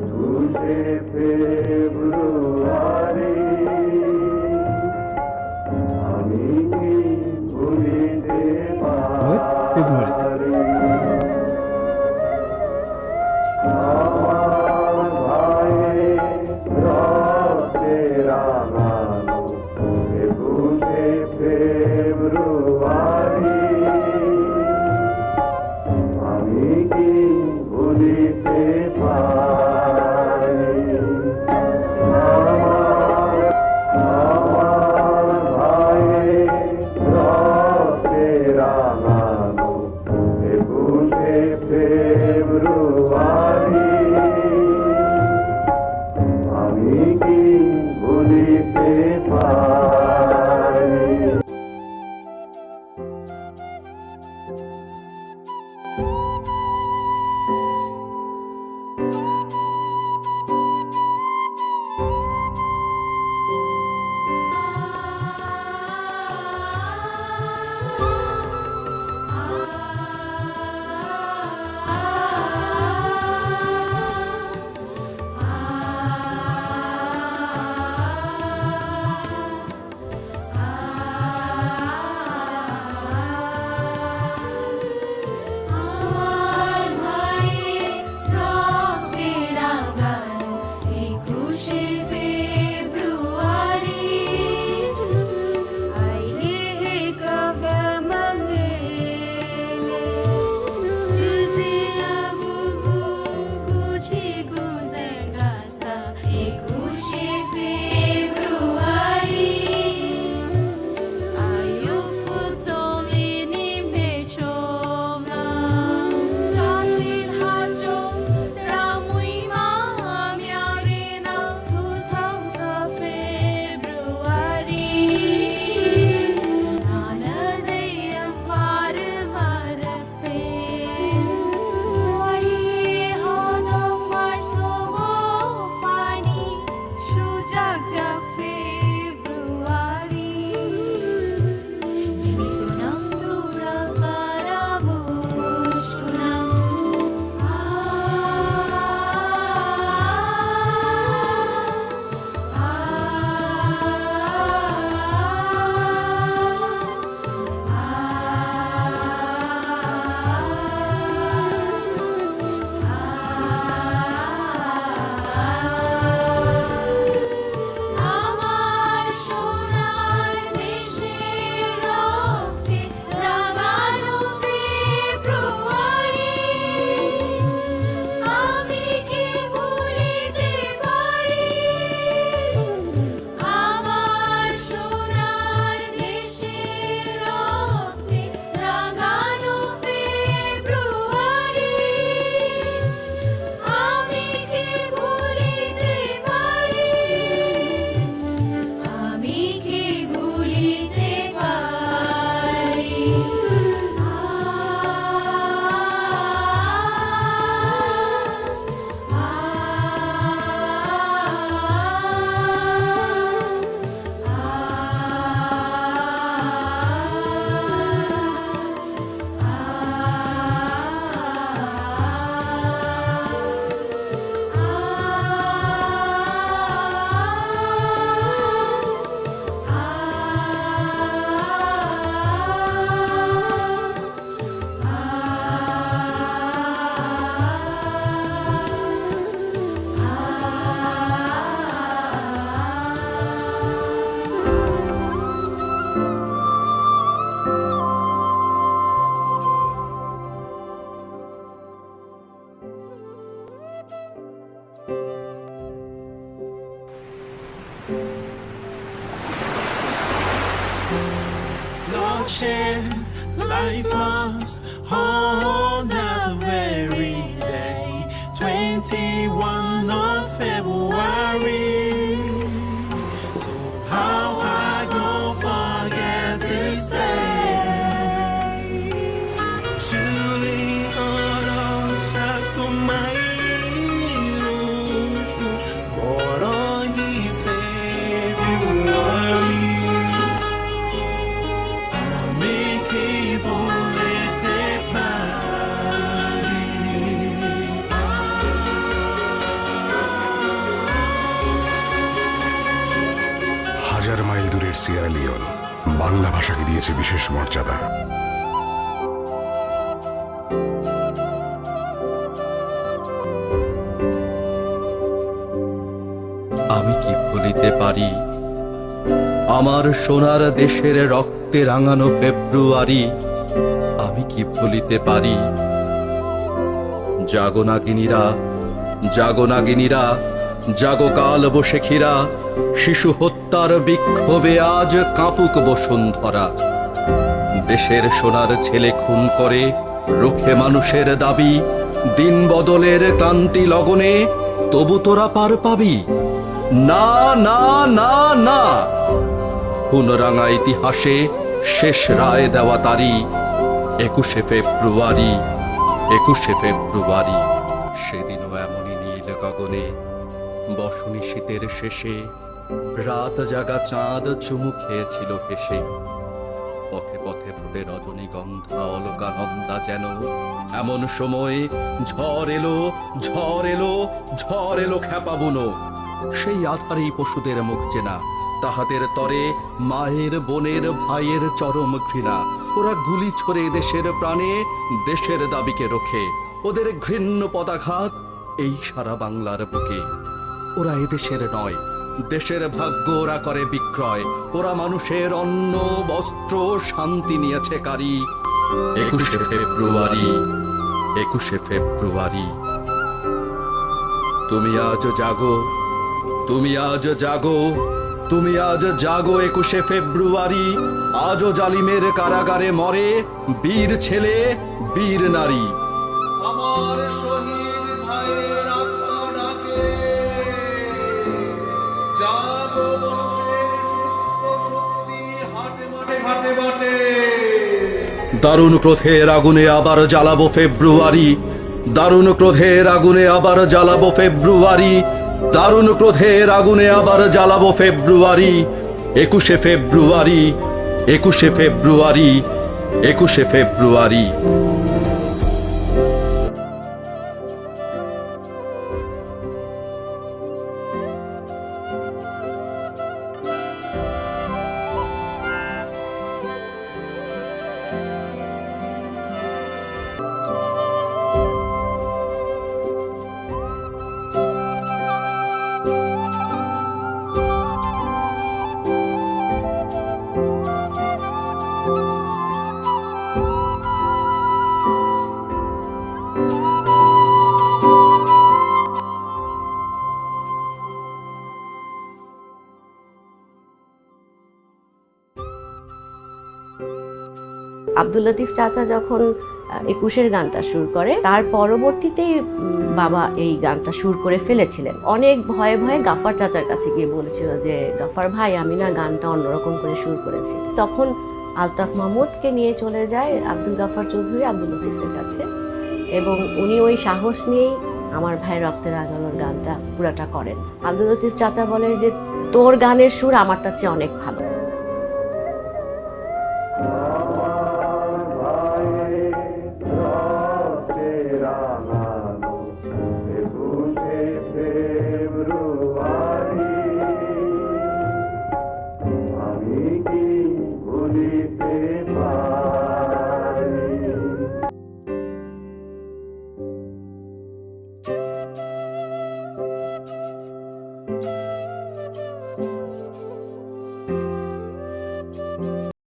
একুশে ফেব্রুয়ারি আমি কি ভুলিতে পারি? ফেব্রুয়ারিতে we on that very day, 21 of February. Sierra Leone, Bangla ভাষাকে দিয়েছে বিশেষ মর্যাদা। আমি কি বলিতে পারি? আমার সোনার দেশের রক্তে রাঙানো ফেব্রুয়ারি, আমি কি বলিতে পারি? জাগনাগিনীরা জাগনাগিনীরা জাগোকাল বসে খিরা শিশু হত্যার বিক্ষোভে আজ কাঁপুক বসুন্ধরা। দেশের সোনার ছেলে খুন করে, রুখে মানুষের দাবি, দিন বদলের ক্লান্তি লগনে তবু তোরা পার পাবি। না না না না। খুনরাঙা ইতিহাসে শেষ রায় দেওয়া তারি একুশে ফেব্রুয়ারি একুশে ফেব্রুয়ারি, সেদিনও এমনই নীল গগনে, বসনী শীতের শেষে রাত জাগা চাঁদ চুমু খেয়েছিল হেসে। পথে পথে ফুটে রজনীগন্ধা অলকানন্দা যেন। এমন সময় ঝড় এলো ঝড় এলো ঝড় এলো খ্যাপা বুনো। সেই আধারেই পশুদের মুখ চেনা, তাহাদের তরে মায়ের, বোনের, ভাইয়ের চরম ঘৃণা। ওরা গুলি ছড়ে দেশের প্রাণে, দেশের দাবিকে রোখে। ওদের ঘৃণ্য পদাঘাত এই সারা বাংলার বুকে। ওরা এদেশের নয় দেশের ভাগ্য ওরা করে বিক্রয়। ওরা মানুষের অন্ন, বস্ত্র, শান্তি নিয়েছে কারি। একুশে ফেব্রুয়ারি একুশে ফেব্রুয়ারি। তুমি আজ জাগো, তুমি আজ জাগো, তুমি আজ জাগো একুশে ফেব্রুয়ারি। আজও জালিমের কারাগারে মরে বীর ছেলে, বীর নারী। আমার শহীদ দারুণ ক্রোধের আগুনে আবার জ্বালাবো ফেব্রুয়ারি। দারুণ ক্রোধের আগুনে আবার জ্বালাবো ফেব্রুয়ারি। দারুণ ক্রোধের আগুনে আবার জ্বালাবো ফেব্রুয়ারি। একুশে ফেব্রুয়ারি একুশে ফেব্রুয়ারি একুশে ফেব্রুয়ারি। আব্দুল লতিফ চাচা যখন একুশের গানটা সুর করে, তার পরবর্তীতেই বাবা এই গানটা সুর করে ফেলেছিলেন। অনেক ভয়ে ভয়ে গাফার চাচার কাছে গিয়ে বলেছিল যে, গাফার ভাই, আমি না গানটা অন্যরকম করে সুর করেছি। তখন আলতাফ মাহমুদকে নিয়ে চলে যায় আব্দুল গাফার চৌধুরী আব্দুল লতিফের কাছে। এবং উনি ওই সাহস নিয়েই আমার ভাই রক্তের আগানোর গানটা পুরাটা করেন আব্দুল লতিফ চাচা বলে যে, তোর গানের সুর আমারটা চেয়ে অনেক ভালো Bye.